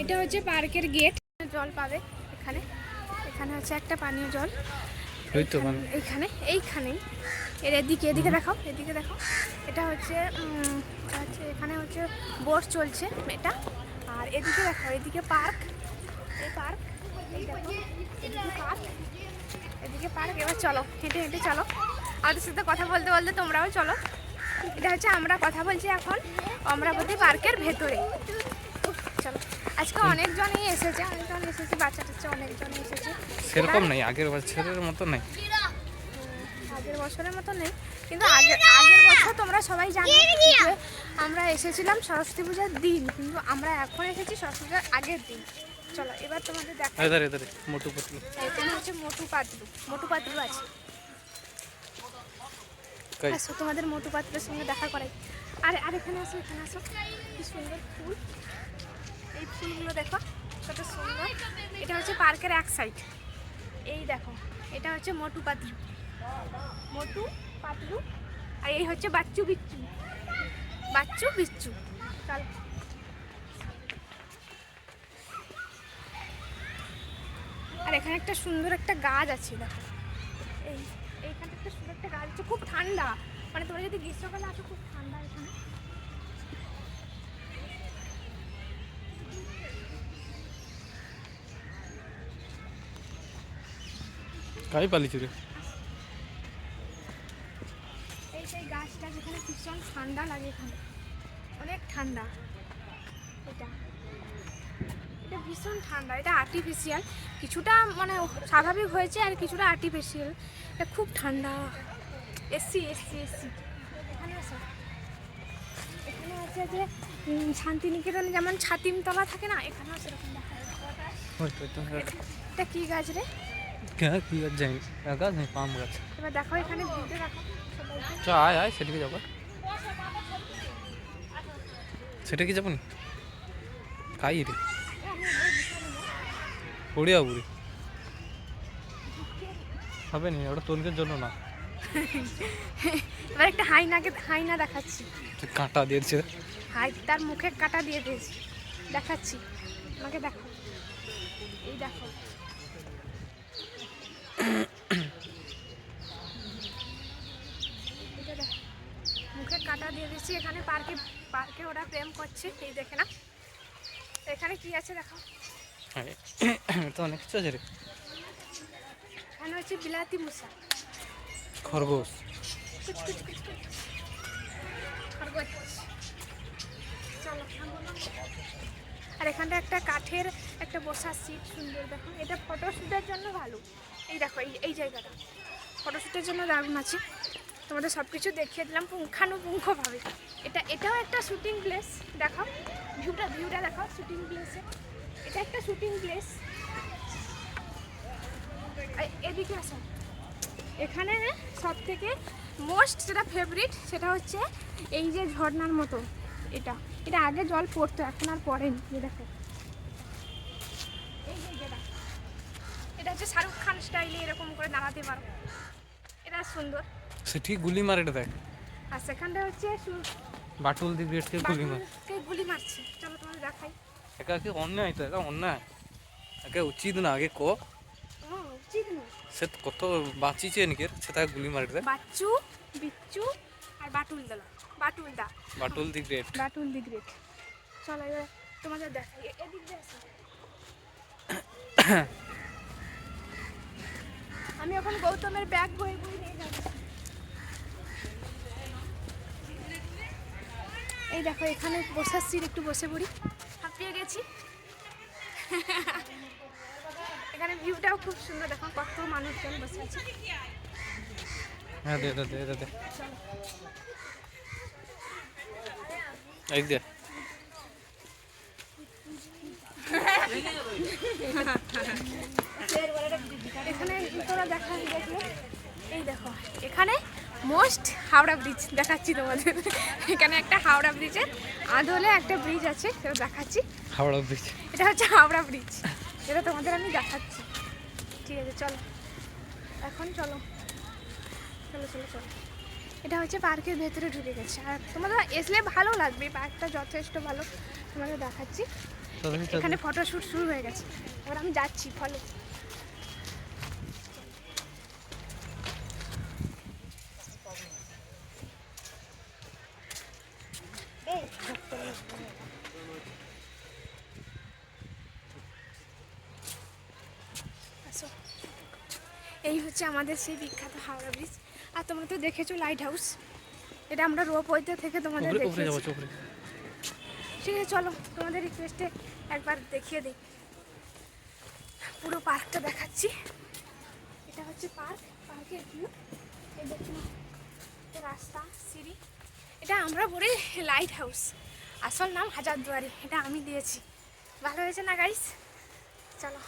এটা হচ্ছে পার্কের গেট জল পাবে এখানে। এখানে হচ্ছে একটা পানীয় জল। মানে। এইখানে এইখানেই। এর এদিকে এদিকে দেখাও এদিকে দেখো এটা হচ্ছে উম, এটা হচ্ছে এখানে হচ্ছে বোট চলছে এটা আর এদিকে দেখো এদিকে পার্ক। এই পার্ক এদিকে পার্ক। এদিকে পার্ক এবার চলো হেঁটে হেঁটে চলো। আমাদের সাথে কথা বলতে বলতে তোমরাও চলো। এটা হচ্ছে আমরা কথা বলছি এখন অমরাবতী পার্কের ভেতরে। চলো আজকে অনেকজনই এসেছে অনেকজন এসেছে বাচ্চা টাচ্চা অনেকজন এসেছে। সেরকম নেই আগের বছরের মতো নেই। আগের বছরের মতো নেই কিন্তু আগের আগের বছর তোমরা সবাই জানো যে আমরা এসেছিলাম সরস্বতী পূজার দিন কিন্তু আমরা এখন এসেছি সরস্বতী পূজার আগের দিন। চলো এবার তোমাদের দেখা এদারে এদারে মোটু পতলু। এখানে হচ্ছে মোটু পাতলু মোটু পাতলু আছে। আসো তোমাদের মোটু পাতলুর সঙ্গে দেখা করাই। আর আর, এখানে আসো এখানে আসো। কি সুন্দর ফুল। এই ফুলগুলো দেখো, কত সুন্দর। এটা হচ্ছে পার্কের এক সাইড এই দেখো, এটা হচ্ছে মোটু পাতলু মোটু পাতলু আর এই হচ্ছে বাচ্চু বিচ্চু। বাচ্চু বিচ্চু। চল। আর এখানে একটা সুন্দর একটা গাছ আছে, দেখো। এই। এইখানে একটা সুন্দর একটা গাছ আছে খুব ঠান্ডা। মানে তোমরা যদি গ্রীষ্মকালে আসো খুব ঠান্ডা এখানে। কাই পালিছু রে? এই সেই গাছটা যেখানে ভীষণ ঠান্ডা লাগে এখানে। অনেক ঠান্ডা। এটা। এটা ভীষণ ঠান্ডা এটা আর্টিফিশিয়াল কিছুটা মানে স্বাভাবিক হয়েছে আর কিছুটা আর্টিফিশিয়াল এটা খুব ঠান্ডা। এসি এসি এসি এখানে আছে যে শান্তিনিকেতনে যেমন ছাতিমতলা থাকে না এখানেও সেরকম এটা কি গাছ রে? কে কি গাছ জানি গাছ নেই পাম গাছ। এবার দেখো এখানে ভিডিও দেখো। সবাইকে চ আয় আয় সেদিকে যাব। সেটা কি যাব নি? কাই রে পড়িয়া বুড়ি। হবে নি ওটা তোলকের জন্য না। এবার একটা হাইনাকে হাইনা দেখাচ্ছি। কাঁটা দিয়েছে। হাই তার মুখে কাটা দিয়ে দিয়েছি। দেখাচ্ছি। আমাকে দেখো। এই দেখো। মুখে কাটা দিয়ে দিয়েছি। এখানে পার্কে পার্কে ওরা প্রেম করছে। এই দেখে না এখানে কি আছে দেখো? তো অনেক কিছু আছে রে। হচ্ছে বিলাতি মুসা। খরগোশ। আর এখানটা একটা কাঠের একটা বসার সিট সুন্দর দেখো। এটা ফটোশ্যুটের জন্য ভালো। এই দেখো এই এই জায়গাটা। ফটোশ্যুটের জন্য দারুণ আছে। তোমাদের সব কিছু দেখিয়ে দিলাম পুঙ্খানুপুঙ্খভাবে। এটা এটাও একটা শুটিং প্লেস দেখাও ভিউটা ভিউটা দেখাও শুটিং প্লেসে এটা একটা শুটিং প্লেস এদিকে আসো। এখানে সব থেকে মোস্ট যেটা ফেভারিট সেটা হচ্ছে এই যে ঝর্নার মতো। এটা এটা আগে জল পড়তো এখন আর পড়েনি দেখো। এই যে এটা। হচ্ছে শাহরুখ খান স্টাইলে এরকম করে দাঁড়াতে পারো। এটা সুন্দর। সেটি গুলি মারে এটা দেখ। আর সেখানটা হচ্ছে সু- বাটুল দি গ্রেটকে গুলি মারছে। চলো তোমাদের দেখাই। একা কি অন্যায় তো একা অন্যায় একা উচিত না আগে ক সে কত বাঁচিছে নিকের সে তাকে গুলি মারি দেয় বাচ্চু বিচ্চু আর বাটুল দলা বাটুল দা Batul the great Batul the great চলো এবার তোমাদের দেখাই এদিক দিয়ে আমি এখন গৌতমের ব্যাগ বই বই নিয়ে যাচ্ছি এই দেখো এখানে বসার সিট একটু বসে পড়ি হাঁপিয়ে গেছি। এখানে ভিউটাও খুব সুন্দর দেখো কত মানুষজন বসে আছে। হ্যাঁ দে দে দে দে দে। দে এখানে তোরা দেখা দেখলে এই দেখো এখানে মোস্ট হাওড়া ব্রিজ দেখাচ্ছি তোমাদের। এখানে একটা হাওড়া ব্রিজের আদলে একটা ব্রিজ আছে সেটা দেখাচ্ছি। হাওড়া ব্রিজ। এটা হচ্ছে হাওড়া ব্রিজ এটা তোমাদের আমি দেখাচ্ছি। ঠিক আছে চলো। এখন চলো। চলো চলো চলো। এটা হচ্ছে পার্কের ভেতরে ঢুকে গেছে। আর তোমাদের আসলে ভালো লাগবে পার্কটা যথেষ্ট ভালো। তোমাদের দেখাচ্ছি। এখানে ফটোশ্যুট শুরু হয়ে গেছে। এবার আমি যাচ্ছি ফলো আসো। এই হচ্ছে আমাদের সেই বিখ্যাত হাওড়া ব্রিজ আর তোমরা তো দেখেছ লাইট হাউস এটা আমরা রোপ ওইতে থেকে তোমাদের দেখিয়েছি। ঠিক আছে চলো তোমাদের রিকোয়েস্টে একবার দেখিয়ে দিই। পুরো পার্কটা দেখাচ্ছি। এটা হচ্ছে পার্ক পার্কের ভিউ এই দেখুন রাস্তা সিঁড়ি। এটা আমরা বলি লাইট হাউস আসল নাম হাজারদুয়ারি এটা আমি দিয়েছি। ভালো হয়েছে না গাইস চলো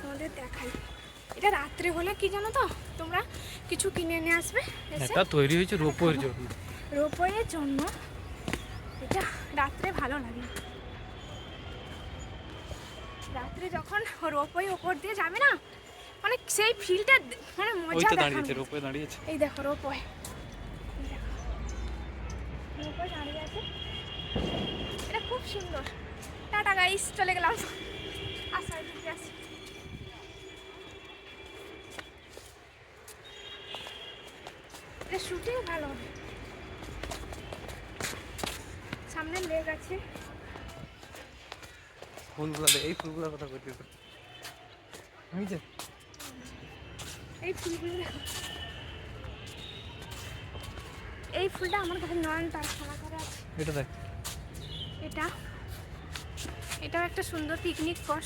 তোমাদের দেখাই। এটা রাত্রে হলে কি জানো তো? তোমরা কিছু কিনে নিয়ে আসবে এটা তৈরি হয়েছে রোপওয়ের জন্য। রোপওয়ের জন্য। এটা রাত্রে ভালো লাগে। রাত্রে যখন রোপওয়ে ওপর দিয়ে যাবে না মানে সেই ফিলটা মানে মজা দাঁড়িয়েছে রোপওয়ে দাঁড়িয়েছে। এই দেখো রোপওয়ে রোপওয়ে দাঁড়িয়ে আছে। এটা খুব সুন্দর। টাটা গাইস চলে গেলাম। আসা এদিকে আসি শুটিং ভালো হবে। সামনে লেগ আছে। ফুলগুলো এই ফুলগুলোর কথা বলতে আমি যে। এই ফুলগুলো। এই ফুলটা আমার কাছে নয়ন তার সোনা করে আছে। এটা দেখ। এটা? এটাও একটা সুন্দর পিকনিক স্পট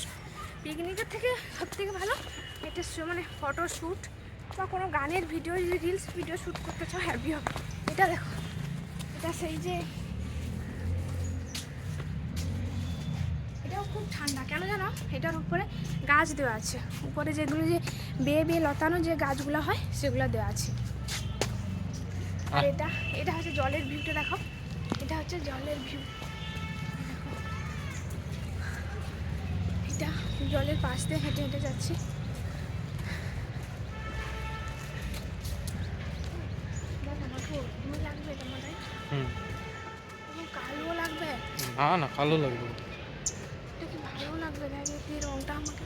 পিকনিকের থেকে সব থেকে ভালো এটা মানে ফটো শ্যুট বা কোনো গানের ভিডিও যদি রিলস ভিডিও শ্যুট করতে চাও হ্যাপি হবে। এটা দেখো। এটা সেই যে, এটাও খুব ঠান্ডা। কেন জানো? এটার উপরে গাছ দেওয়া আছে। উপরে যেগুলো যে বেয়ে বেয়ে লতানো যে গাছগুলো হয়, সেগুলো দেওয়া আছে। আর এটা এটা হচ্ছে জলের ভিউটা দেখো। এটা হচ্ছে জলের ভিউ এটা জলের পাশ দিয়ে হেঁটে হেঁটে যাচ্ছি। না না কালো লাগবে ভালো লাগবে দেখ এই রংটা আমাকে।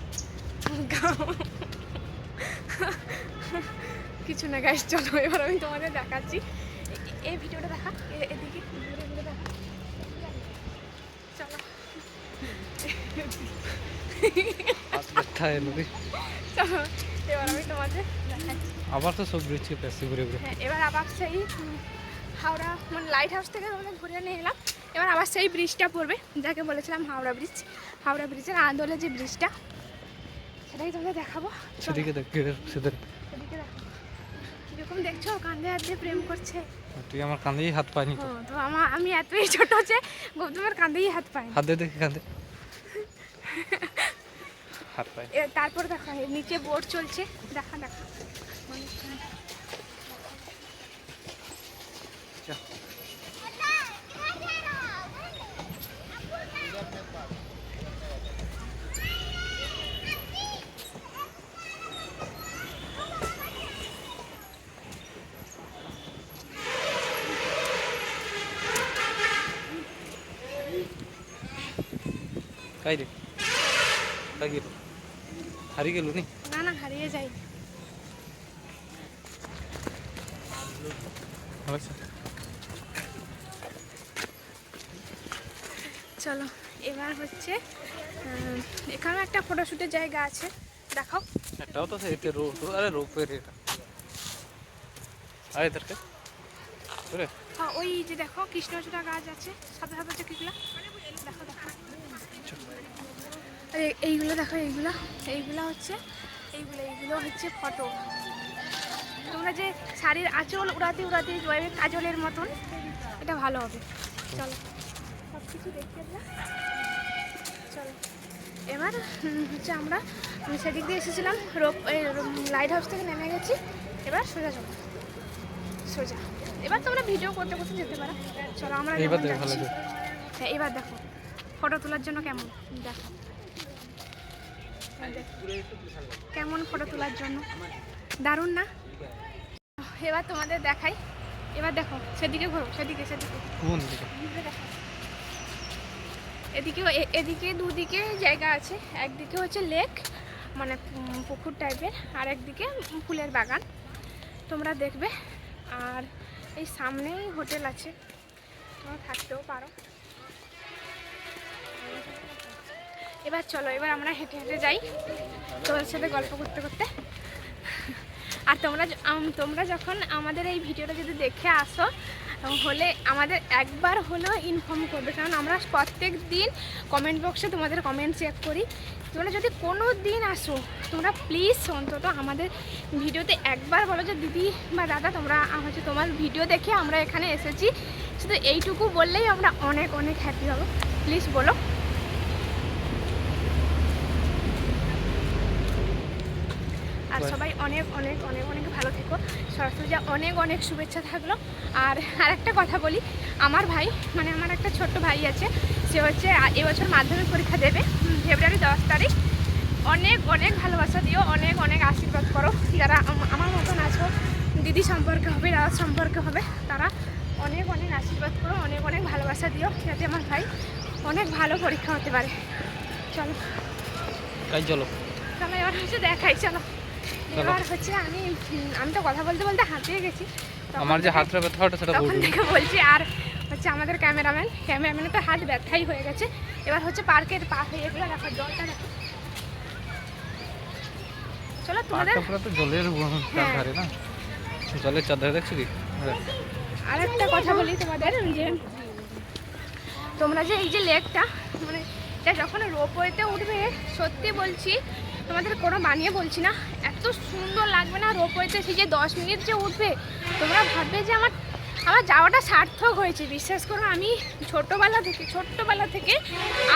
কিছু না গাইস চলো এবার আমি তোমাদের দেখাচ্ছি। এই ভিডিওটা দেখা এদিকে ঘুরে ঘুরে দেখা। চলো। এবার আমি তোমাদের আবার তো সব ব্রিজকে পেছে ঘুরে ঘুরে হ্যাঁ এবার আবার সেই হাওড়া মানে লাইট হাউস থেকে তোমাদের ঘুরে নিয়ে এলাম। এবার আবার সেই ব্রিজটা পড়বে যাকে বলেছিলাম হাওড়া ব্রিজ হাওড়া ব্রিজের আন্দোলে যে ব্রিজটা সেটাই তোমাদের দেখাবো। সেদিকে সেদিকে দেখো। কীরকম দেখছ? কান্দে হাত দিয়ে প্রেম করছে। তুই আমার কাঁধেই হাত পাইনি তো। তো আমার আমি এতই ছোট যে গৌতমের কান্দেই হাত পাই হাত দিয়ে দেখি কাঁধে। হাত পাই তারপর দেখো নিচে বোর্ড চলছে। দেখা দেখা চল। তাই রে হারিয়ে গেল নি? না না হারিয়ে যাই চলো এবার হচ্ছে এখানে একটা ফটোশুটের জায়গা আছে। দেখো এটাও তো সেতে রোপ আরে রোপের এটা। আরে দরকে হ্যাঁ ওই যে দেখো কৃষ্ণচূড়া গাছ আছে। সাথে সাথে যে কিগুলা দেখো দেখো আর এইগুলো দেখো এইগুলো। এইগুলো হচ্ছে এইগুলো এইগুলো হচ্ছে ফটো। তোমরা যে শাড়ির আঁচল উড়াতে উড়াতে জয়ের কাজলের মতন এটা ভালো হবে। চলো সব কিছু দেখতে। চলো এবার হচ্ছে আমরা সেদিক দিয়ে এসেছিলাম রোপ লাইট হাউস থেকে নেমে গেছি। এবার সোজা চলো। সোজা। এবার তোমরা ভিডিও করতে করতে যেতে পারো। চলো আমরা যেমন দেখ। হ্যাঁ এবার দেখো ফটো তোলার জন্য কেমন? দেখো। কেমন ফটো তোলার জন্য? দারুণ না? এবার তোমাদের দেখাই। এবার দেখো সেদিকে ঘোরো সেদিকে সেদিকে। এদিকে। এদিকে দুদিকে জায়গা আছে। একদিকে হচ্ছে লেক মানে পুকুর টাইপের আর একদিকে ফুলের বাগান। তোমরা দেখবে। আর এই সামনেই হোটেল আছে। তোমরা থাকতেও পারো। এবার চলো, এবার আমরা হেঁটে হেঁটে যাই তোমাদের সাথে গল্প করতে করতে। আর তোমরা তোমরা যখন আমাদের এই ভিডিওটা যদি দেখে আসো হলে আমাদের একবার হলেও ইনফর্ম করবে। কারণ আমরা প্রত্যেক দিন কমেন্ট বক্সে তোমাদের কমেন্ট চেক করি। তোমরা যদি কোনো দিন আসো, তোমরা প্লিজ অন্তত আমাদের ভিডিওতে একবার বলো যে, দিদি বা দাদা, তোমরা হচ্ছে তোমার ভিডিও দেখে আমরা এখানে এসেছি। শুধু এইটুকু বললেই আমরা অনেক অনেক হ্যাপি হব। প্লিজ বলো। আর সবাই অনেক অনেক অনেক অনেক ভালো থেকো। সরস্বতী পূজা অনেক অনেক শুভেচ্ছা থাকল। আর আর একটা কথা বলি আমার ভাই মানে আমার একটা ছোট্ট ভাই আছে সে হচ্ছে এবছর মাধ্যমিক পরীক্ষা দেবে ফেব্রুয়ারি দশ তারিখ। অনেক অনেক ভালোবাসা দিও অনেক অনেক আশীর্বাদ করো। যারা আমার মতন আছো দিদি সম্পর্কে হবে দাদা সম্পর্কে হবে তারা অনেক অনেক আশীর্বাদ করো অনেক অনেক ভালোবাসা দিও যাতে আমার ভাই অনেক ভালো পরীক্ষা হতে পারে। চলো। চলো। চলো এবার হচ্ছে দেখাই চলো চলো। এবার হচ্ছে আমি আমি তো কথা বলতে বলতে হাঁপিয়ে গেছি। আমার যে হাতটা ব্যথা ওটা সেটা তখন বলব থেকে বলছি আর হচ্ছে আমাদের ক্যামেরাম্যান ক্যামেরাম্যানের তো হাত ব্যথাই হয়ে গেছে। এবার হচ্ছে পার্কের পা হয়ে গেলো দেখো জলটা দেখো। চলো তোমাদের পাড়টা পুরো তো জলের হ্যাঁ। ধারে না? জলের চারধারে দেখছ হ্যাঁ। আর একটা কথা বলি তোমাদের যে তোমরা যে এই যে লেকটা মানে এটা যখন রোপওয়েতে উঠবে সত্যি বলছি তোমাদের কোনো বানিয়ে বলছি না। এত সুন্দর লাগবে না রোপওয়েতে সেই যে দশ মিনিট যে উঠবে? তোমরা ভাববে যে আমার আমার যাওয়াটা সার্থক হয়েছে। বিশ্বাস করো আমি ছোটোবেলা থেকে ছোট্টবেলা থেকে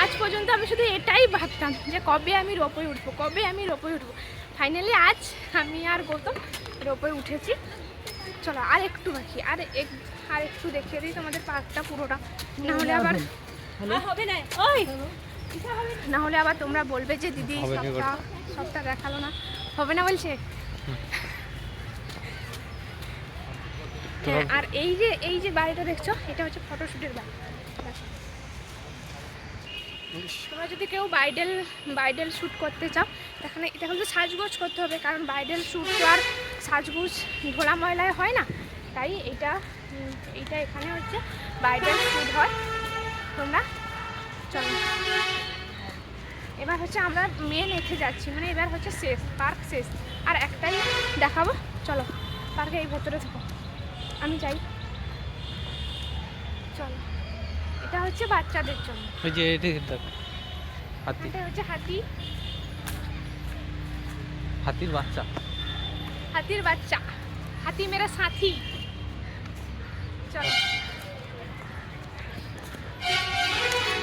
আজ পর্যন্ত আমি শুধু এটাই ভাবতাম যে কবে আমি রোপে উঠবো কবে আমি রোপে উঠবো। ফাইনালি আজ আমি আর গৌতম রোপে উঠেছি। চলো আর একটু বাকি আর এক আর একটু দেখিয়ে দিই তোমাদের পার্কটা পুরোটা। না হলে আবার হবে না ওই! না। হলে আবার তোমরা বলবে যে দিদি সবটা সবটা দেখাল না। হবে না বলছে? হ্যাঁ, আর এই যে এই যে বাড়িটা দেখছ এটা হচ্ছে ফটোশুটের বাড়ি। তোমরা যদি কেউ ব্রাইডাল ব্রাইডাল শ্যুট করতে চাও এখানে এটা কিন্তু সাজগোজ করতে হবে কারণ ব্রাইডাল শ্যুট তো আর সাজগোজ ধোলা ময়লায় হয় না। তাই এটা এইটা এখানে হচ্ছে বাইডেল শ্যুট হয়। তোমরা চলো। এবার হচ্ছে আমরা মেন এখে যাচ্ছি মানে এবার হচ্ছে শেষ পার্ক শেষ। আর একটাই দেখাবো চলো পার্কে এই ভেতরে থাকো। আমি যাই। চলো এটা হচ্ছে বাচ্চাদের জন্য। ওই যে এটি হাতি। এটা হচ্ছে হাতি। হাতির বাচ্চা। হাতির বাচ্চা। হাতি মেরা সাথী। চলো।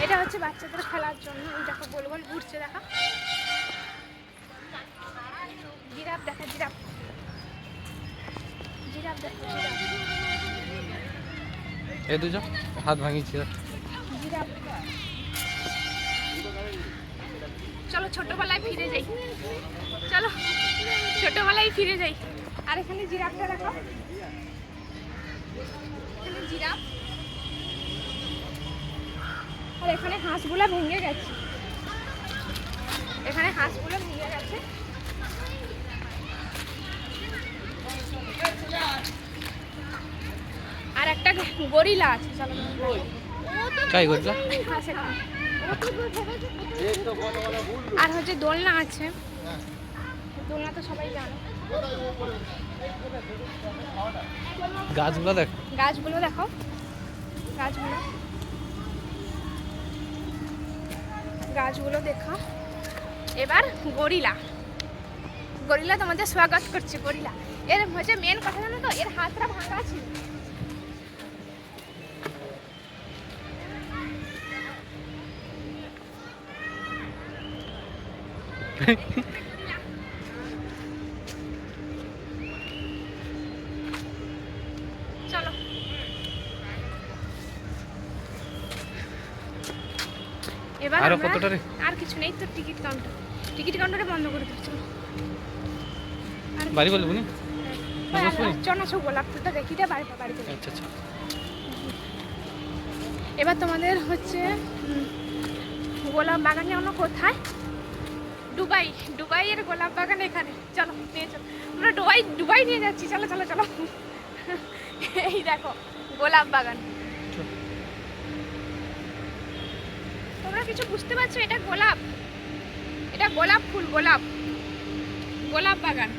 এটা হচ্ছে বাচ্চাদের খেলার জন্য। এই দেখো গোল গোল ঘুরছে দেখা। জিরাফ দেখা জিরাফ। জিরাফ দেখো জিরাফ। এ দুজন হাত ভাঙিয়েছে জিরাফ। চলো ছোটবেলায় ফিরে যাই। চলো ছোটবেলায় ফিরে যাই। আর এখানে জিরাফটা দেখো। এখানে জিরাফ। আর এখানে হাঁসগুলো ভেঙে গেছে। এখানে হাঁসগুলো ভেঙে গেছে। আর একটা গরিলা আছে। আর হচ্ছে দোলনা আছে। দোলনা তো সবাই জানো। গাছগুলো দেখ। গাছগুলো দেখো গাছগুলো। গাছগুলো দেখো। এবার গরিলা। গরিলা তোমাদের স্বাগত করছে, গরিলা। এর হচ্ছে মেন কথা জানো তো, এর হাতটা ভাঙা আছে চলো এবার আরও কতটা রে? আর কিছু নেই তো টিকিট কাউন্টার। টিকিট কাউন্টারে বন্ধ করে দিচ্ছ বাড়ি বলব নি মৌসুমী? চল আসো গোলাপ ফুলটা দেখি দে বাড়ি বাড়িতে। আচ্ছা আচ্ছা। এবার তোমাদের হচ্ছে গোলাপ বাগান যেমন কোথায়? দুবাই দুবাইয়ের গোলাপ বাগান এখানে। চলো নিয়ে চলো। আমরা দুবাই দুবাই নিয়ে যাচ্ছি। চলো চলো চলো। এই দেখো গোলাপ বাগান। তোমরা কিছু বুঝতে পারছ? এটা গোলাপ। এটা গোলাপ ফুল গোলাপ। গোলাপ বাগান।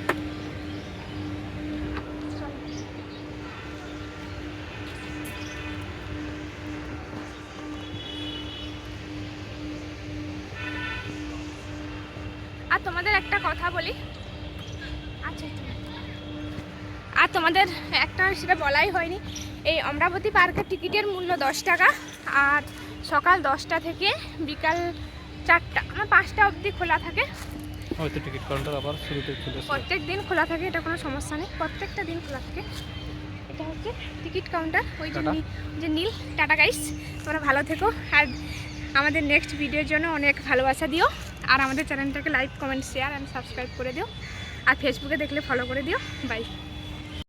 আর তোমাদের একটা কথা বলি? আচ্ছা আর তোমাদের একটা সেটা বলাই হয়নি। এই অমরাবতী পার্কের টিকিটের মূল্য দশ টাকা আর সকাল দশটা থেকে বিকাল চারটা আমার পাঁচটা অবধি খোলা থাকে। হয়তো টিকিট কাউন্টার আবার শুরুতে চলে প্রত্যেক দিন খোলা থাকে এটা কোনো সমস্যা নেই। প্রত্যেকটা দিন খোলা থাকে। এটা হচ্ছে টিকিট কাউন্টার। ওই যে। যে নীল টাটা গাইস। তোমরা ভালো থেকো। আর আমাদের নেক্সট ভিডিওর জন্য অনেক ভালোবাসা দিও। আর আমাদের চ্যানেলটাকে like comment share and subscribe করে দিও। আর ফেসবুকে দেখলে ফলো করে দিও। বাই